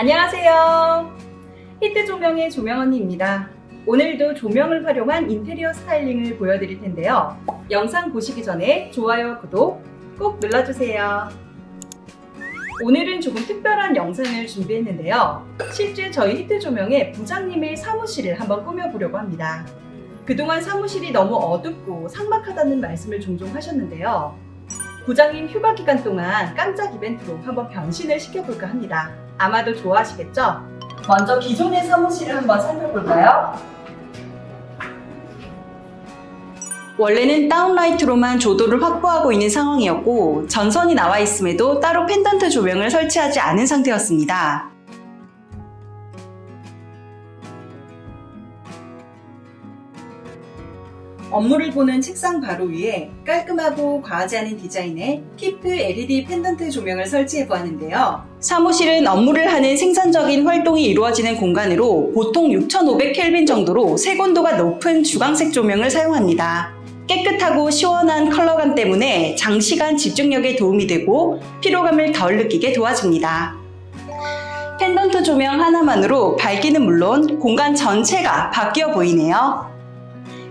안녕하세요. 히트 조명의 조명 언니입니다. 오늘도 조명을 활용한 인테리어 스타일링을 보여드릴 텐데요. 영상 보시기 전에 좋아요, 구독 꼭 눌러주세요. 오늘은 조금 특별한 영상을 준비했는데요. 실제 저희 히트 조명의 부장님의 사무실을 한번 꾸며보려고 합니다. 그동안 사무실이 너무 어둡고 삭막하다는 말씀을 종종 하셨는데요. 부장님 휴가 기간 동안 깜짝 이벤트로 한번 변신을 시켜볼까 합니다. 아마도 좋아하시겠죠? 먼저 기존의 사무실을 한번 살펴볼까요? 원래는 다운라이트로만 조도를 확보하고 있는 상황이었고 전선이 나와 있음에도 따로 펜던트 조명을 설치하지 않은 상태였습니다. 업무를 보는 책상 바로 위에 깔끔하고 과하지 않은 디자인의 키프 LED 펜던트 조명을 설치해 보았는데요. 사무실은 업무를 하는 생산적인 활동이 이루어지는 공간으로 보통 6500켈빈 정도로 색온도가 높은 주광색 조명을 사용합니다. 깨끗하고 시원한 컬러감 때문에 장시간 집중력에 도움이 되고 피로감을 덜 느끼게 도와줍니다. 펜던트 조명 하나만으로 밝기는 물론 공간 전체가 바뀌어 보이네요.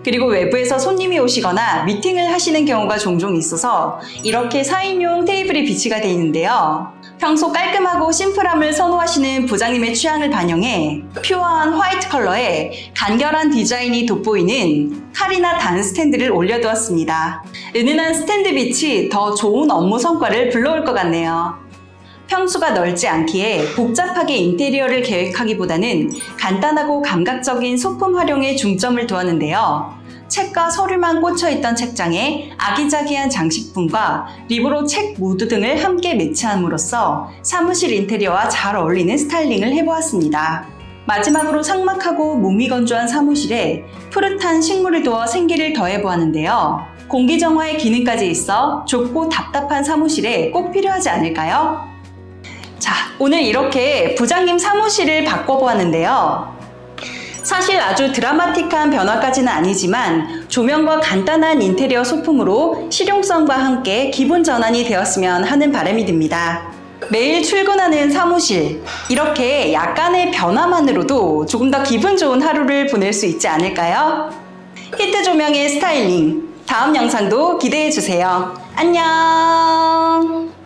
그리고 외부에서 손님이 오시거나 미팅을 하시는 경우가 종종 있어서 이렇게 4인용 테이블이 비치가 되어 있는데요. 평소 깔끔하고 심플함을 선호하시는 부장님의 취향을 반영해 퓨어한 화이트 컬러에 간결한 디자인이 돋보이는 칼이나 단 스탠드를 올려두었습니다. 은은한 스탠드 빛이 더 좋은 업무 성과를 불러올 것 같네요. 평수가 넓지 않기에 복잡하게 인테리어를 계획하기보다는 간단하고 감각적인 소품 활용에 중점을 두었는데요. 책과 서류만 꽂혀 있던 책장에 아기자기한 장식품과 리브로 책 무드 등을 함께 매치함으로써 사무실 인테리어와 잘 어울리는 스타일링을 해보았습니다. 마지막으로 삭막하고 무미건조한 사무실에 푸릇한 식물을 두어 생기를 더해보았는데요. 공기 정화의 기능까지 있어 좁고 답답한 사무실에 꼭 필요하지 않을까요? 자, 오늘 이렇게 부장님 사무실을 바꿔보았는데요. 사실 아주 드라마틱한 변화까지는 아니지만 조명과 간단한 인테리어 소품으로 실용성과 함께 기분 전환이 되었으면 하는 바람이 듭니다. 매일 출근하는 사무실, 이렇게 약간의 변화만으로도 조금 더 기분 좋은 하루를 보낼 수 있지 않을까요? 히트 조명의 스타일링, 다음 영상도 기대해 주세요. 안녕!